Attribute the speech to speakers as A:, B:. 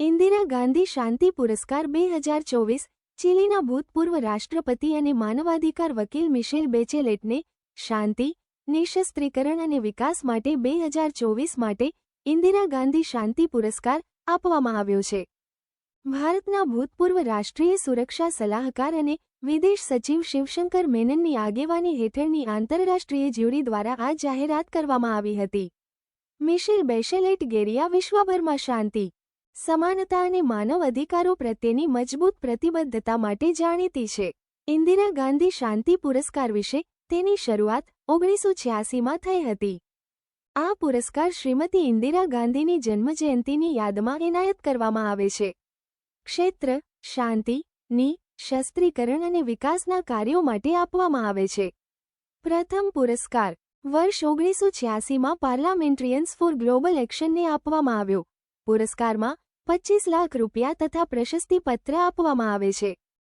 A: ઇન્દિરા ગાંધી શાંતિ પુરસ્કાર બે હજાર ચોવીસ, ચીલીના ભૂતપૂર્વ રાષ્ટ્રપતિ અને માનવાધિકાર વકીલ મિશેલ બેચેલેટને શાંતિ, નિશસ્ત્રીકરણ અને વિકાસ માટે બે હજાર ચોવીસ માટે ઇન્દિરા ગાંધી શાંતિ પુરસ્કાર આપવામાં આવ્યો છે. ભારતના ભૂતપૂર્વ રાષ્ટ્રીય સુરક્ષા સલાહકાર અને વિદેશ સચિવ શિવશંકર મેનનની આગેવાની હેઠળની આંતરરાષ્ટ્રીય જ્યુરી દ્વારા આ જાહેરાત કરવામાં આવી હતી. મિશેલ બેશેલેટ ગેરિયા વિશ્વભરમાં શાંતિ સમાનતા અને માનવ અધિકારો પ્રત્યેની મજબૂત પ્રતિબદ્ધતા માટે જાણીતી છે. ઇન્દિરા ગાંધી શાંતિ પુરસ્કાર વિશે તેની શરૂઆત ઓગણીસો છ્યાસીમાં થઈ હતી. આ પુરસ્કાર શ્રીમતી ઇન્દિરા ગાંધીની જન્મજયંતિની યાદમાં એનાયત કરવામાં આવે છે. ક્ષેત્ર, શાંતિ, ની, શસ્ત્રીકરણ અને વિકાસના કાર્યો માટે આપવામાં આવે છે. પ્રથમ પુરસ્કાર, વર્ષ ઓગણીસો છ્યાસીમાં પાર્લામેન્ટ્રિયન્સ ફોર ગ્લોબલ એક્શનને આપવામાં આવ્યો. પુરસ્કારમાં પચ્ચીસ લાખ રૂપિયા તથા પ્રશસ્તિપત્ર આપવામાં આવે છે.